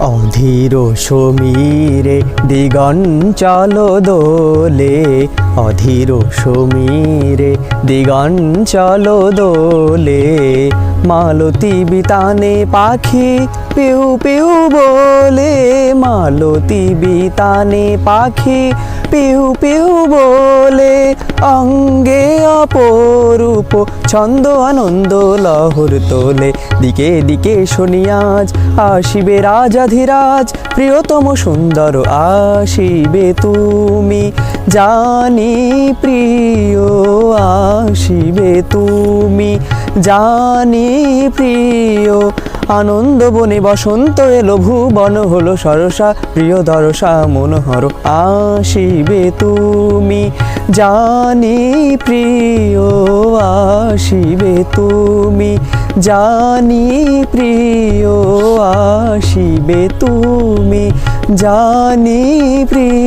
অধীর সমীরে দিগঞ্চল দোলে। অধীর সমীরে দিগঞ্চল দোলে। মালতী বিতানে পাখি পিউ পিউ বলে। মালতী বিতানে পাখি পিউ পিউ বলে। অঙ্গে অপরূপ ছন্দ আনন্দ লহর তোলে। দিকে দিকে শুনিয়াজ আসিবে রাজাধিরাজ প্রিয়তম সুন্দর আসিবে তুমি। জানি প্রিয় আসিবে তুমি, জানি প্রিয় আনন্দ বনে বসন্ত এলো, ভুবন হলো সরসা, প্রিয় দরসা মনোহর আসিবে তুমি। জানি প্রিয় আসিবে তুমি জানি প্রিয় আসিবে তুমি জানি প্রিয়